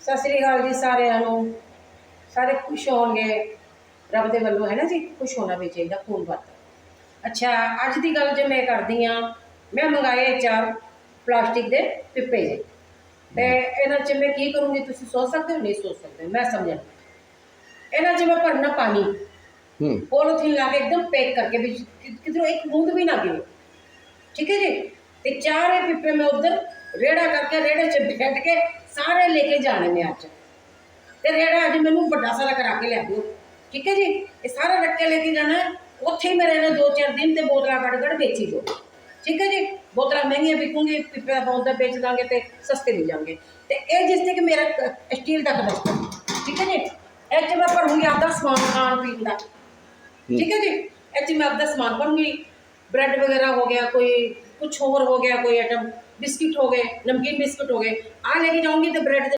ਸਤਿ ਸ੍ਰੀ ਅਕਾਲ ਜੀ ਸਾਰਿਆਂ ਨੂੰ। ਸਾਰੇ ਖੁਸ਼ ਹੋਣਗੇ। ਰੱਬ ਦੇ ਵੱਲੋਂ ਹੈ ਨਾ ਜੀ ਖੁਸ਼ ਹੋਣਾ ਵੀ ਚਾਹੀਦਾ ਖੂਨ ਵੱਧ। ਅੱਛਾ ਅੱਜ ਦੀ ਗੱਲ ਜੇ ਮੈਂ ਕਰਦੀ ਆ ਮੈਂ ਮੰਗਾਏ ਚਾਰ ਪਲਾਸਟਿਕ ਦੇ ਪਿੱਪੇ ਜੀ। ਤੇ ਇਹਨਾਂ 'ਚ ਮੈਂ ਕੀ ਕਰੂੰਗੀ ਤੁਸੀਂ ਸੋਚ ਸਕਦੇ ਹੋ? ਨਹੀਂ ਸੋਚ ਸਕਦੇ ਮੈਂ ਸਮਝਣ ਇਹਨਾਂ 'ਚ ਮੈਂ ਭਰਨਾ ਪਾਣੀ। ਹੂੰ। ਪੋਲੀਥੀਨ ਲਾ ਕੇ ਇੱਕਦਮ ਪੈਕ ਕਰਕੇ ਵੀ ਕਿਧਰੋਂ ਇੱਕ ਬੂੰਦ ਵੀ ਨਾ ਗਿਰੇ। ਠੀਕ ਹੈ ਜੀ? ਤੇ ਚਾਰੇ ਪਿੱਪੇ ਮੈਂ ਉਧਰ ਰੇੜਾ ਕਰਕੇ ਰੇੜੇ 'ਚ ਬੈਠ ਕੇ ਸਾਰੇ ਲੈ ਕੇ ਜਾਣੇ ਨੇ ਅੱਜ। ਤੇ ਰੇੜਾ ਅੱਜ ਮੈਨੂੰ ਵੱਡਾ ਸਾਰਾ ਕਰਾ ਕੇ ਲੈ ਦਿਓ ਠੀਕ ਹੈ ਜੀ? ਇਹ ਸਾਰਾ ਰੱਖ ਕੇ ਲੈ ਕੇ ਜਾਣਾ। ਉੱਥੇ ਹੀ ਮੇਰੇ ਨਾਲ ਦੋ ਚਾਰ ਦਿਨ ਤੇ ਬੋਤਲਾਂ ਕੱਢ ਕੱਢ ਵੇਚੀ ਦਿਓ ਠੀਕ ਹੈ ਜੀ? ਬੋਤਲਾਂ ਮਹਿੰਗੀਆਂ ਵਿਕੂਗੀ ਪਿੱਪੇ ਦਾ ਪੌਦਾ ਵੇਚ ਦਾਂਗੇ ਤੇ ਸਸਤੇ ਮਿਲ ਜਾਣਗੇ। ਤੇ ਇਹ ਜਿਸ ਤੇ ਕਿ ਮੇਰਾ ਸਟੀਲ ਦਾ ਕਲਰ ਠੀਕ ਹੈ ਜੀ? ਇਹ ਚ ਮੈਂ ਭਰੂੰਗੀ ਆਪਦਾ ਸਮਾਨ ਖਾਣ ਪੀਣ ਦਾ। ਠੀਕ ਹੈ ਜੀ? ਇਹ ਚ ਮੈਂ ਆਪਦਾ ਸਮਾਨ ਭਰੂੰਗੀ। ਬ੍ਰੈਡ ਵਗੈਰਾ ਹੋ ਗਿਆ ਕੋਈ ਕੁਝ ਹੋਰ ਹੋ ਗਿਆ ਕੋਈ ਆਈਟਮ ਬਿਸਕਿਟ ਹੋ ਗਏ ਨਮਕੀਨ ਬਿਸਕਿਟ ਹੋ ਗਏ ਆ ਲੈ ਕੇ ਜਾਊਂਗੀ ਤੇ ਬ੍ਰੈਡ